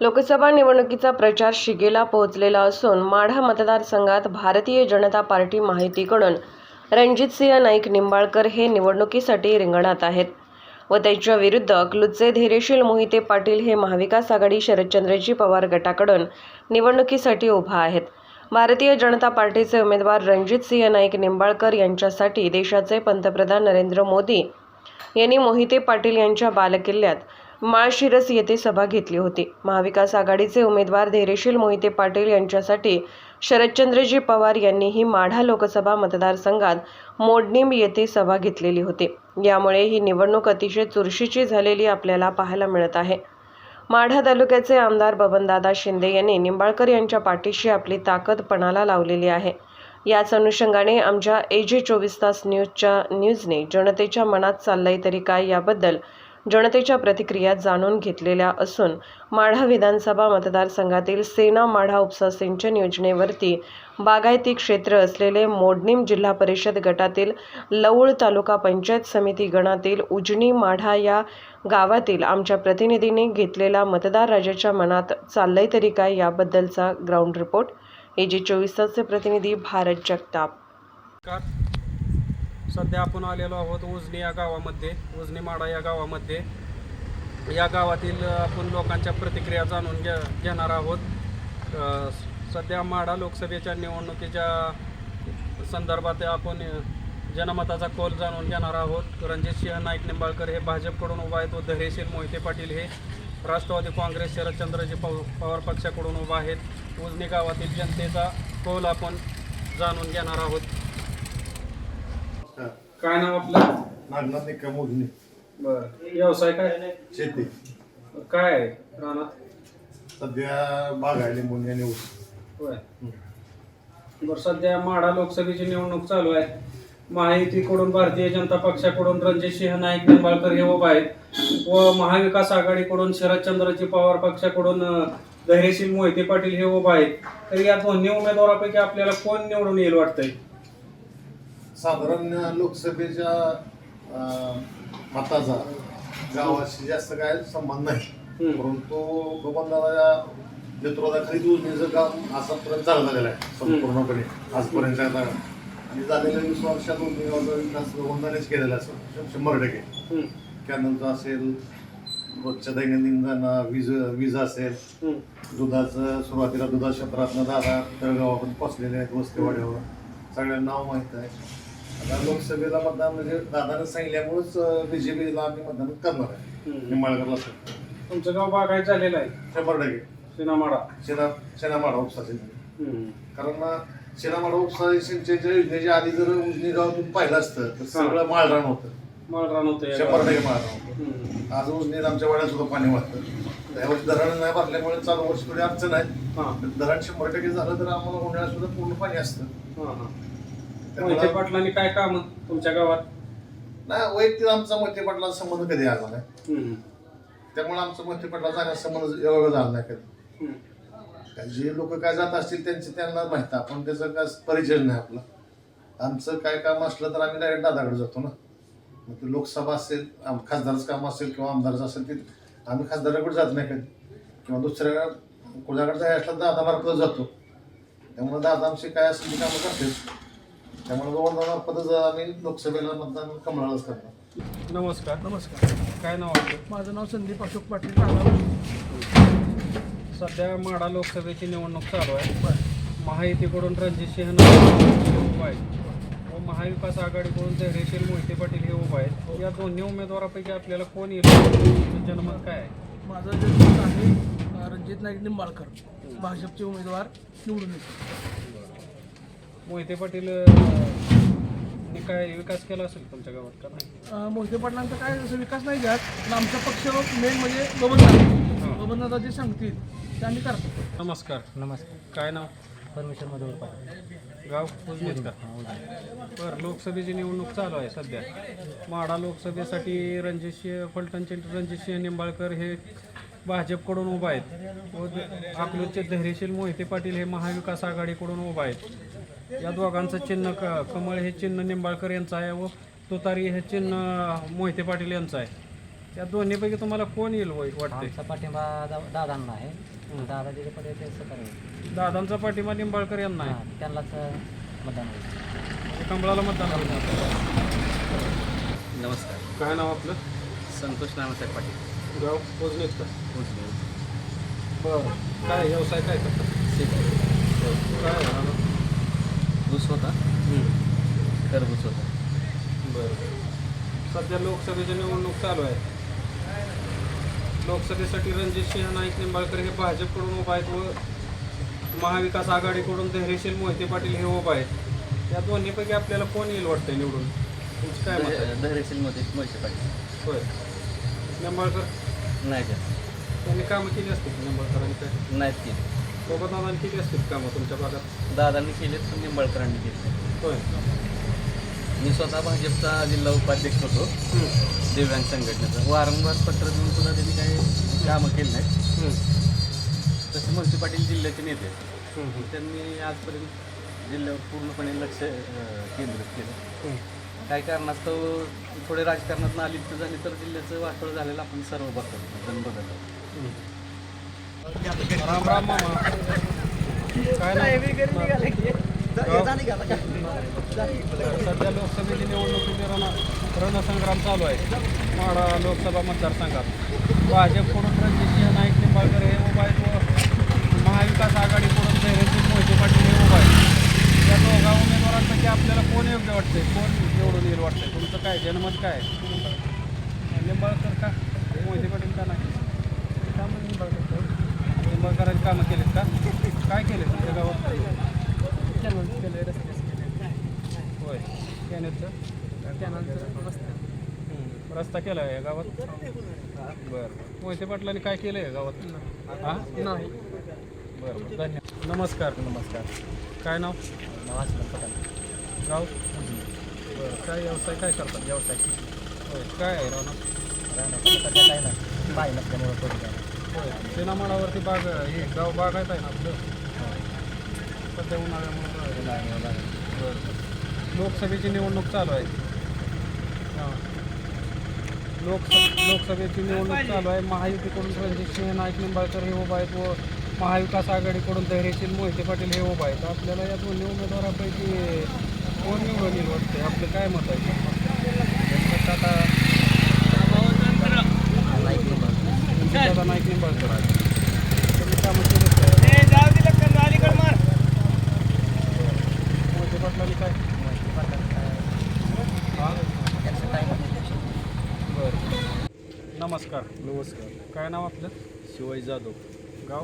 लोकसभा निवडणुकीचा प्रचार शिगेला पोहोचलेला असून माढा मतदारसंघात भारतीय जनता पार्टी माहितीकडून रणजितसिंह नाईक निंबाळकर हे निवडणुकीसाठी रिंगणात आहेत. व त्यांच्या विरुद्ध अकलूजचे धैर्यशील मोहिते पाटील हे महाविकास आघाडी शरदचंद्रजी पवार गटाकडून निवडणुकीसाठी उभा आहेत. भारतीय जनता पार्टीचे उमेदवार रणजितसिंह नाईक निंबाळकर यांच्यासाठी देशाचे पंतप्रधान नरेंद्र मोदी यांनी मोहिते पाटील यांच्या बालकिल्ल्यात माळशिरस येथे सभा घेतली होती. महाविकास आघाडीचे उमेदवार धैर्यशील मोहिते पाटील यांच्यासाठी शरदचंद्रजी पवार यांनीही माढा लोकसभा मतदारसंघात मोडणीम येथे सभा घेतलेली होती. यामुळे ही निवडणूक अतिशय चुरशीची झालेली आपल्याला पाहायला मिळत आहे. माढा तालुक्याचे आमदार बबनदादा शिंदे यांनी निंबाळकर यांच्या पाठीशी आपली ताकद पणाला लावलेली आहे. याच अनुषंगाने आमच्या ए जे चोवीस तास न्यूजच्या न्यूजने जनतेच्या मनात चाललंय तरी काय याबद्दल जनतेच्या प्रतिक्रिया जाणून घेतलेल्या असून माढा विधानसभा मतदारसंघातील सेना माढा उपसा सिंचन योजनेवरती बागायती क्षेत्र असलेले मोडणीम जिल्हा परिषद गटातील लवूळ तालुका पंचायत समिती गणातील उजनी माढा या गावातील आमच्या प्रतिनिधीने घेतलेला मतदार राजाच्या मनात चाललंय तरी काय याबद्दलचा ग्राउंड रिपोर्ट. ए जी चोवीस तासचे प्रतिनिधी भारत जगताप. सध्या आपण आलेलो आहोत उजनी या गावामध्ये उजनी माडा या गावामध्ये. या गावातील आपण लोकांच्या प्रतिक्रिया जाणून घे घेणार आहोत. सध्या माडा लोकसभेच्या निवडणुकीच्या संदर्भात आपण जनमताचा कौल जाणून घेणार आहोत. रणजितसिंह नाईक निंबाळकर हे भाजपकडून उभा आहेत व धैर्यशील मोहिते पाटील हे राष्ट्रवादी काँग्रेस शरदचंद्रजी पव पवार पक्षाकडून उभा आहेत. उजनी गावातील जनतेचा कौल आपण जाणून घेणार आहोत. काय नाव आपलं? नागनाथ निकम मोजणी बर. व्यवसाय काय? शेती. काय आहे रानात? सध्या बाग आहे लिंबून आणि ऊस होय. बर सध्या माढा लोकसभेची निवडणूक चालू आहे. महायुतीकडून भारतीय जनता पक्षाकडून रणजितसिंह नाईक निंबाळकर हे उभा आहेत. व महाविकास आघाडीकडून शरदचंद्रजी पवार पक्षाकडून अं, धैर्यशील मोहिते पाटील हे उभा आहेत. तर या दोन्ही उमेदवारापैकी आपल्याला कोण निवडून येईल वाटतंय? साधारण लोकसभेच्या मताचा गावाशी जास्त काय संबंध नाही. परंतु गोपनदादा नेतृत्वाखाली योजनेचं काम आतापर्यंत चालू झालेलं आहे संपूर्णपणे. आजपर्यंत आता आणि झालेल्या वीस वर्षात उद्योगाचा विकास गोपनदानेच केलेला आहे शं- शंभर टक्के. कॅनलचा असेल रोजच्या दैनंदिन जाणं वीज वीज असेल दुधाचं सुरुवातीला दुधा क्षेत्रातनं दादा तळगावापर्यंत पोचलेले आहेत वस्तीवाड्यावर. सगळ्यांना नाव माहीत आहे. आता लोकसभेला मतदान म्हणजे दादाने सांगितल्यामुळेच बीजेपीला आम्ही मतदान करणार आहे. हम्म. निंबाळकरला तुमचं गाव बागायत झालेलं आहे. शंभर टक्के. सिनामाडा शेना शेनामाडा उपसा. कारण शेनामाडा उपसा सिंचनच्या योजनेच्या आधी जर उजनी गावातून पाहिलं असतं तर सगळं माळरान होतं. मला रान होतं या शंभर गावात. टक्के माळरान होतं. हम्म. आज उजनीत आमच्या वाड्यात सुद्धा पाणी वाटतं त्यावेळेस धरण नाही भरल्यामुळे चालू वर्ष थोडी अडचण आहे. हा, धरण शंभर टक्के झालं तर आम्हाला उन्हाळ्यात सुद्धा पूर्ण पाणी असतं. हा, हा. त्यामुळे पाटलांनी काय काम तुमच्या गावात? नाही वैयक्तिक आमचा मोहिते पाटला संबंध कधी आला नाही. हम्म. त्यामुळे आमचा मोहिते पाटला जाण्याचा संबंध योग्य झाला नाही कधी. हम्म. काय जे लोक काय जात असतील त्यांचे त्यांना माहीत आपण त्याचा काय परिचय नाही आपला. आमचं काय काम असलं तर आम्ही डायरेक्ट दादाकडे जातो ना. मग ते लोकसभा असेल आम- खासदारचं काम असेल किंवा आमदारचं असेल ते आम्ही खासदाराकडे जात नाही कधी. किंवा दुसऱ्या कोणाकडे जायचं असलं तर दादामार्फत जातो. त्यामुळे दादा आमचे काय असेल ते कामं करते त्यामुळे गोवंदामार्फतच आम्ही लोकसभेला मतदान कमळालाच करणार. नमस्कार. नमस्कार. काय नाव आपलं? माझं नाव संदीप अशोक पाटील सध्या माढा लोकसभेची निवडणूक चालू आहे. महायुतीकडून रणजितसिंह नाईक उभा आहे व महाविकास आघाडीकडून धैर्यशील मोहिते पाटील हे उभा आहेत. या दोन्ही उमेदवारापैकी आपल्याला कोण येईल? तुमचं जनमत काय आहे? माझं जन्म आहे अं, रणजित नाईक निंबाळकर भाजपचे उमेदवार निवडून येते मोहिते पाटील अं, काय विकास केला असेल तुमच्या गावात का नाही? अं, मोहिते पाटलांचा काय जसं विकास नाही द्यात पण आमचा पक्ष मेन म्हणजे बबनदादा बबनदादा जे सांगतील ते आम्ही करतो. नमस्कार. नमस्कार. काय नाव? परमेश्वर मधुर पाटील. गाव उजनीत का बरं लोकसभेची निवडणूक चालू आहे सध्या. माढा लोकसभेसाठी रणजितसिंह फलटणचे रणजितसिंह निंबाळकर हे भाजपकडून उभा आहेत. व द- अकलूजचे धैर्यशील मोहिते पाटील हे महाविकास आघाडीकडून उभा आहेत. या दोघांचं चिन्ह क कमळ हे चिन्ह निंबाळकर यांचं आहे व तुतारी हे चिन्ह मोहिते पाटील यांचं आहे. त्या दोन्हीपैकी तुम्हाला कोण येईल वय वाटते आमचा पाठिंबा दा- दादांना आहे. दादा तिथे पडे ते सकाळी दादांचा पाठिंबा निंबाळकर यांना आहे. हां त्यांनाच मतदान होईल. कमळाला मतदान होईल. नमस्कार. काय नाव आपलं? संतोष नानासाहेब पाटील. गाव पोचलेच का? बरं. काय व्यवसाय काय करतात काय? आहे? ऊस होता. खरबूज होता. बरं. सध्या लोकसभेची निवडणूक चालू आहे. लोकसभेसाठी रणजित सिंह नाईक निंबाळकर हे भाजपकडून उभा आहेत व महाविकास आघाडीकडून धैर्यशील मोहिते पाटील हे उभा आहेत. या दोन्हीपैकी आपल्याला कोण येईल वाटतंय निवडून? तुमचं काय मत आहे? धैर्यशीलमध्ये मोहिते पाटील. होय. निंबाळकर? नाही त्या त्यांनी कामं केली असतील निंबाळकरांनी काय? नाहीत केले. बाबादादांनी केली असतील कामं तुमच्या भागात? दादांनी केलेत पण निंबाळकरांनी केले होय. मी स्वतः भाजपचा जिल्हा उपाध्यक्ष होतो. दिव्यांग संघटनेचा. वारंवार पत्र देऊन सुद्धा त्यांनी काही कामं केली नाहीत. तसे मोहिते पाटील जिल्ह्याचे नेते आहेत. त्यांनी आजपर्यंत जिल्ह्यावर पूर्णपणे लक्ष अं, केंद्रित केलं. काही कारणास्तव थोडे राजकारणात आली तर झाली तर जिल्ह्याचं वाटोळ झालेलं आपण सर्व बघतो. जण बघतो राम राम मामा काय नाही सध्या लोकसभेची निवडणुकीचे रण रणसंग्राम चालू आहे. माडा लोकसभा मतदारसंघात. भाजपकडून रणजितसिंह नाईक निंबाळकर हे उभा आहेत व महाविकास आघाडीकडून धैर्यसिंग मोहिते पाटील हे उभा आहेत. या दोघा उमेदवारांपैकी आपल्याला कोण योग्य वाटते कोण निवडून येईल वाटतंय? तुमचं काय? जनमत काय? आहे? निंबाळकर का मोहिते पाटील का नाही कामं निंबाळकर निंबाळकरांची कामं केलीत का काय केले तुमच्या गावात होय कॅनेलचं हम्म. रस्ता केला आहे गावात? बरं. मोहिते पाटलांनी काय केलं आहे गावात? हां? नाही. बरं बरं. धन्यवाद नमस्कार. नमस्कार. काय नाव? नाव असलं पटाल गाव? बरं. काय व्यवसाय काय करतात? व्यवसाय. होय. काय आहे राव काही नाही. बाई नसल्यामुळे करू द्या होय. सिनामाळावरती बाग हे गाव बागायत आहे ना आपलं? सध्या उन्हाळ्यामुळे बरं. लोकसभेची निवडणूक चालू आहे. हां. लोकसभ लोकसभेची निवडणूक चालू आहे. महायुतीकडून रणजित सिंह नाईक निंबाळकर हे उभा आहेत व महाविकास आघाडीकडून धैर्यशील मोहिते पाटील हे उभा आहेत. आपल्याला या दोन्ही उमेदवारापैकी कोण निवडून येईल वाटते आपलं काय मत आहे? आता नाईक निंबाळकर आहे? मोहिते पाटलांनी काय हां त्यांचं काय बरं नमस्कार. काय नाव आपलं? शिवाजी जाधव. गाव?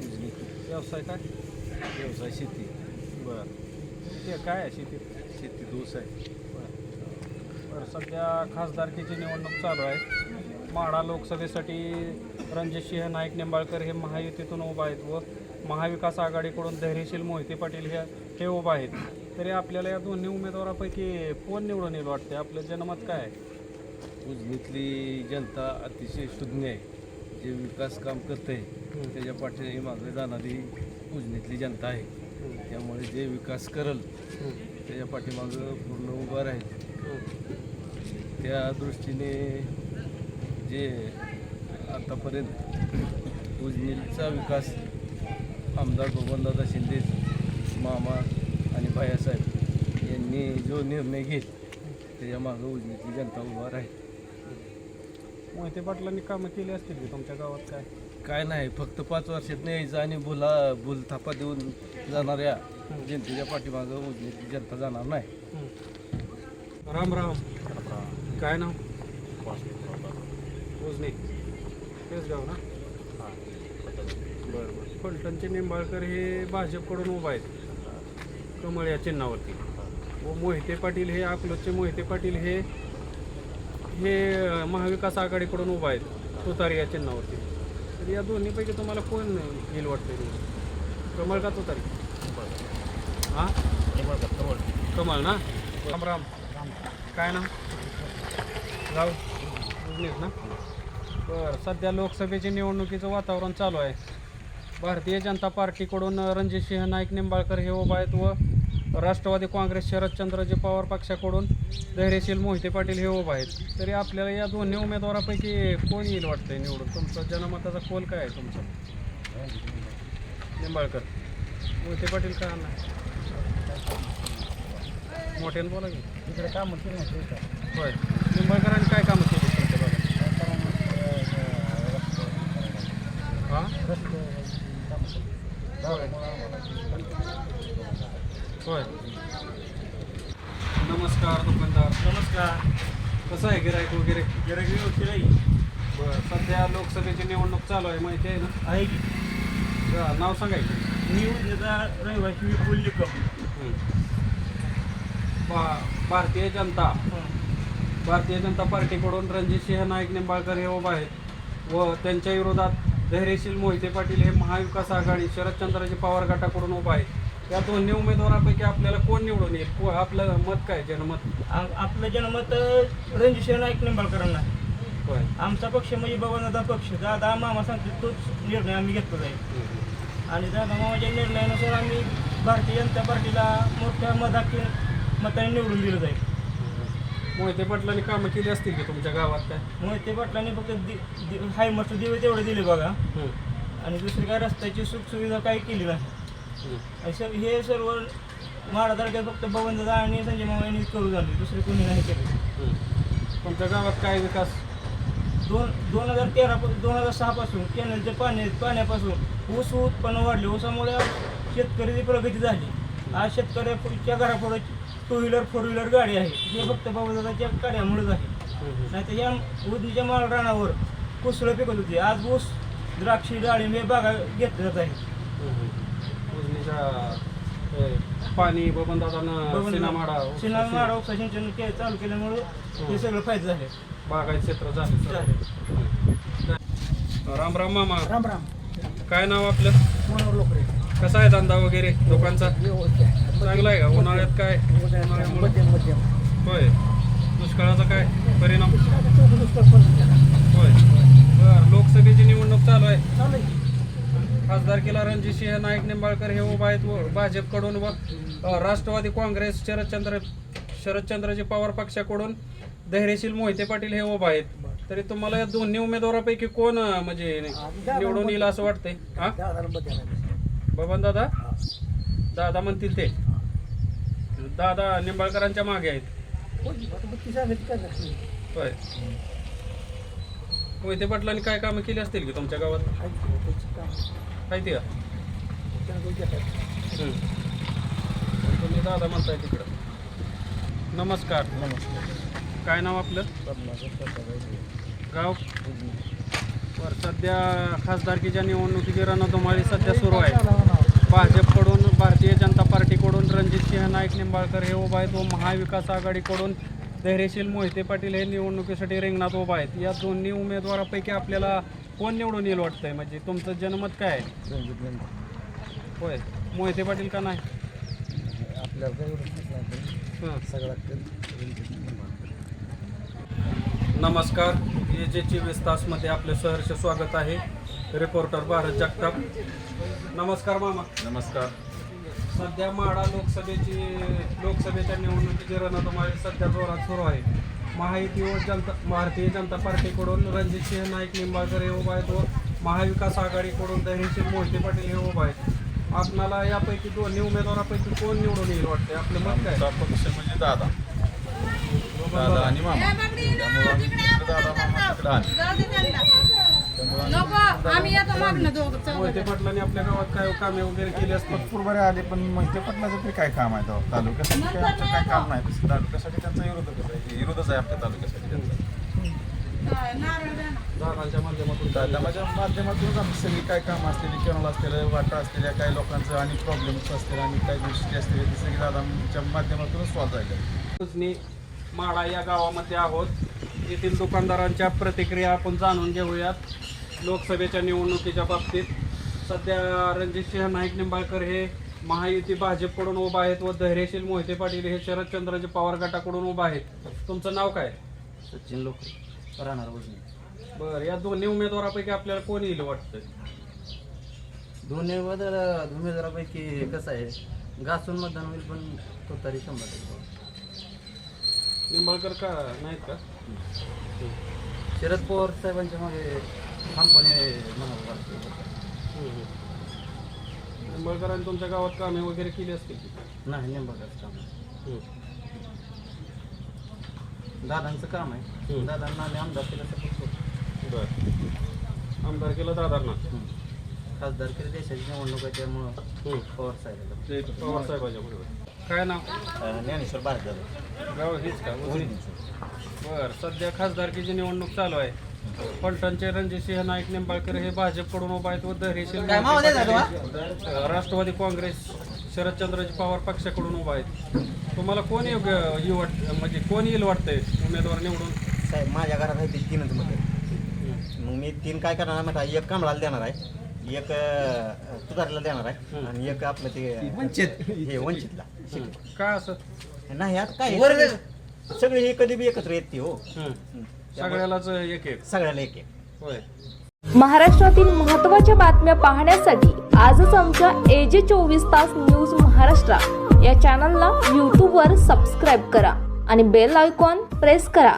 उजनी. व्यवसाय काय? व्यवसाय शेती. बरं. ते काय आहे शेतीत शेती? दोस आहे. बरं. सध्या खासदारकीची निवडणूक चालू आहे. माढा लोकसभेसाठी रणजितसिंह नाईक निंबाळकर हे महायुतीतून उभा आहेत व महाविकास आघाडीकडून धैर्यशील मोहिते पाटील हे हे उभा आहेत. तरी आपल्याला या दोन्ही उमेदवारापैकी कोण निवडून येईल वाटते आपलं जनमत काय आहे? उजनीतली जनता अतिशय सुज्ञ आहे. जे विकास काम करते त्याच्या पाठीमागे जाणारी उजनीतली जनता आहे. त्यामुळे जे विकास करल त्याच्या पाठीमागं पूर्ण उभा राहील. त्या दृष्टीने जे आतापर्यंत उजनीचा विकास आमदार बबनदादा शिंदे मामा आणि भायासाहेब यांनी जो निर्णय घेत त्याच्या मागं उजनीची जनता उभा राहील. मोहिते पाटलांनी कामं केली असतील की तुमच्या गावात काय? काय नाही फक्त पाच वर्षात यायचं आणि बोला बोलथापा देऊन जाणाऱ्या जनतेच्या पाठीमागं उजनीची जनता जाणार नाही. राम राम. काय नाव? उजने. तेच गाव ना? बरं बरं फलटणचे निंबाळकर हे भाजपकडून उभा आहेत. कमळ या चिन्हावरती. व मोहिते पाटील हे अकलूजचे. मोहिते पाटील हे हे महाविकास आघाडीकडून उभा आहेत तुतारी या चिन्हावरती. तर या दोन्हीपैकी तुम्हाला कोण येईल वाटतं कमळ का तुतारी? हां? कमळ ना? राम राम. काय ना गाव ना? बरं सध्या लोकसभेच्या निवडणुकीचं वातावरण चालू आहे. भारतीय जनता पार्टीकडून रणजितसिंह नाईक निंबाळकर हे उभा आहेत व राष्ट्रवादी काँग्रेस शरदचंद्रजी पवार पक्षाकडून धैर्यशील मोहिते पाटील हे उभा आहेत. तरी आपल्याला या दोन्ही उमेदवारापैकी कोण येईल वाटतंय निवडून? तुमचा जनमताचा कोल काय आहे तुमचा? निंबाळकर. मोहिते पाटील का नाही मोठ्यानं बोला की. इकडे काम होय. निंबाळकरांनी काय कामं केली तुमच्या भागात? हां? होय. नमस्कार दुकानदार. नमस्कार. कसं आहे गिरायक वगैरे? गिरागी व्यवस्थित आहे. बरं सध्या लोकसभेची निवडणूक चालू आहे माहिती आहे ना? आहे की. नाव सांगायचं मी उद्याचा रहिवासी विपुल निकम. भा भारतीय जनता. भारतीय जनता पार्टीकडून रणजितसिंह नाईक निंबाळकर हे उभा आहेत. व त्यांच्या विरोधात धैर्यशील मोहिते पाटील हे महाविकास आघाडी शरदचंद्रजी पवार गटाकडून उभा आहेत. या दोन्ही उमेदवारापैकी आपल्याला कोण निवडून येईल? को- आपलं मत काय जनमत? आ- आपलं जनमत रणजित नाईक निंबाळकरांना. होय. आमचा पक्ष म्हणजे बाबादादा पक्ष. दादा मामा सांगतो तोच निर्णय आम्ही घेतला आहे आणि दादा मामाच्या निर्णयानुसार आम्ही भारतीय जनता पार्टीला मोठ्या मताने मताने निवडून दिलं जाईल. मोहिते पाटलांनी कामं केली असतील की तुमच्या गावात काय? मोहिते पाटलांनी फक्त दि दि हाय मस्त दिवे तेवढे दिले बघा. हम्म. आणि दुसरी काय रस्त्याची सुखसुविधा काही केली नाही. सर हे सर्व महाडा तालुक्यात फक्त बबनदादा आणि संजय मामा यांनी करू झाले दुसरे कोणी नाही केले. तुमच्या गावात काय विकास? दोन दोन हजार तेरा दोन हजार सहापासून कॅनलच्या पाणी पाण्यापासून ऊस उत्पन्न वाढले. ऊसामुळे शेतकऱ्याची प्रगती झाली. आज शेतकऱ्याच्या घरापुढे टू व्हीलर फोर व्हीलर गाडी आहे. हे फक्त बाबादादाच्या कार्यामुळेच आहे. नाही तर या उजनीच्या माळ रानावर कुसळं पिकत होती. आज ऊस द्राक्षी डाळिंब हे बागा घेतले जात आहे पाणी बबनदादानं सिनामाडा सिनेमा उपसा सिंचन के चालू केल्यामुळे हे. सगळं फायदे झाले. बागायत क्षेत्र झाले सर. राम राम मामा. राम राम. काय नाव आपलं? मनोहर लोकरे. कसा आहे धंदा वगैरे दुकानचा चांगला आहे का? उन्हाळ्यात काय? उन्हाळ्यामुळं? मध्यम मध्यम. होय. दुष्काळाचा काय परिणाम? होय. बर लोकसभेची निवडणूक चालू आहे. खासदारकीला रणजितसिंह नाईक निंबाळकर हे उभा आहेत. व भाजपकडून व राष्ट्रवादी काँग्रेस शरदचंद्र शरदचंद्रजी पवार पक्षाकडून धैर्यशील मोहिते पाटील हे उभा आहेत. तरी तुम्हाला या दोन्ही उमेदवारापैकी कोण म्हणजे निवडून येईल असं वाटतंय? हा? बबन दादा? दादा म्हणतील ते. दादा निंबाळकरांच्या मागे आहेत. होय. मोहिते पाटलांनी काय कामं केली असतील की तुमच्या गावात? माहिती का. तुम्ही दादा म्हणताय तिकडं. नमस्कार. काय नाव आपलं? गाव? बरं सध्या खासदारकीच्या निवडणुकीची रणधुमाळी सध्या सुरू आहे. भाजपकडून भारतीय जनता पार्टीकडून रणजितसिंह नाईक निंबाळकर हे उभा आहेत व महाविकास आघाडीकडून धैर्यशील मोहिते पाटील हे निवडणुकीसाठी रिंगणात उभा आहेत. या दोन्ही उमेदवारापैकी आपल्याला कोण निवडून येईल वाटतंय? म्हणजे तुमचं जनमत काय आहे? होय. मोहिते पाटील का नाही? हं. नमस्कार. ए जे चोवीस तासमध्ये आपले सहर्ष स्वागत आहे. रिपोर्टर भारत जगताप. नमस्कार मामा. नमस्कार. सध्या माढा लोकसभेची लोकसभेच्या निवडणुकीची रणधुमाळी सध्या जोरात सुरू आहे. महायुती व जनता भारतीय जनता पार्टीकडून रणजितसिंह नाईक निंबाळकर हे उभा आहेत व महाविकास आघाडीकडून धैर्यशील मोहिते पाटील हे उभा आहेत. आपणाला यापैकी दोन्ही उमेदवारापैकी कोण निवडून येईल वाटते आपलं मत काय? पक्ष म्हणजे दादा. दादा आणि मामा. दादा मामा नको आम्ही येतो मागणं दोघं चौघं मोहिते पाटलांनी आपल्या गावात काय कामे वगैरे केली असतात आले पण मोहिते पाटलाचं तरी काय काम आहे तेव्हा? तालुक्यासाठी काय आमचं काय काम नाही तसं तालुक्यासाठी त्यांचा विरोधच आहे. विरोधच आहे आपल्या तालुक्यासाठी त्यांचा. नारळ द्या ना. दादांच्या माध्यमातून माध्यमातूनच आमची सगळी काय काम असलेली कॅनल असलेल्या वाटा असलेल्या काही लोकांचं आणि प्रॉब्लेम्स असलेल्या आणि काही गोष्टी असलेल्या ते सगळी दादांच्या माध्यमातूनच सॉल्व्ह झाल्या उजनी माळा या गावामध्ये आहोत. येथील दुकानदारांच्या प्रतिक्रिया आपण जाणून घेऊयात. लोकसभेच्या निवडणुकीच्या बाबतीत सध्या रणजितसिंह नाईक निंबाळकर हे महायुती भाजपकडून उभा आहेत व धैर्यशील मोहिते पाटील हे शरदचंद्रजी पवार गटाकडून उभा आहेत. तुमचं नाव काय? सचिन लोकरे राहणार बरं या दोन्ही उमेदवारापैकी आपल्याला कोण येईल वाटतं? दोन्ही बदल उमेदवारापैकी कसं आहे. घासून मतदान होईल पण तो तरी शंभर निंबाळकर का नाहीत का? शरद पवार साहेबांच्या मागे ठामपणे. निंबाळकरांनी तुमच्या गावात कामे वगैरे केली असतील की? नाही निंबाळकरचं काम आहे. दादांचं काम आहे. दादांना आम्ही आमदार केलं सपोर्ट करतो. बर. आमदार केलं दादांना? खासदार केलं देशाची निवडणूक आहे त्यामुळं. पवार साहेब पवार साहेबाच्या बरोबर काय नाव? ज्ञानेश्वर भारत गाव हेच का? बर सध्या खासदारकीची निवडणूक चालू आहे. फलटणचे रणजितसिंह नाईक निंबाळकर हे भाजपकडून उभा आहेत व धैर्यशील राष्ट्रवादी काँग्रेस शरदचंद्रजी पवार पक्षाकडून उभा आहेत. तुम्हाला कोण योग्य येऊ वाट म्हणजे कोण येईल वाटतंय उमेदवार निवडून? साहेब माझ्या घरात आहे ते तीनच मध्ये मग मी तीन काय करणार माहिती आहे? एक कमळाला देणार आहे एक अं, तुतारीला देणार आहे आणि एक आपलं ते वंचित. हे वंचितला. काय असं? नाही आता काय सगळे- सगळे हे कधी बी एकत्र येते हो. सगळ्यालाच एक एक. सगळ्याला एक एक. होय. महाराष्ट्रातील महत्त्वाच्या बातम्या पाहण्यासाठी आजच आमच्या एजे चोवीस तास न्यूज महाराष्ट्र या चॅनलला यूट्यूबवर सबस्क्राईब करा आणि बेल आयकॉन प्रेस करा.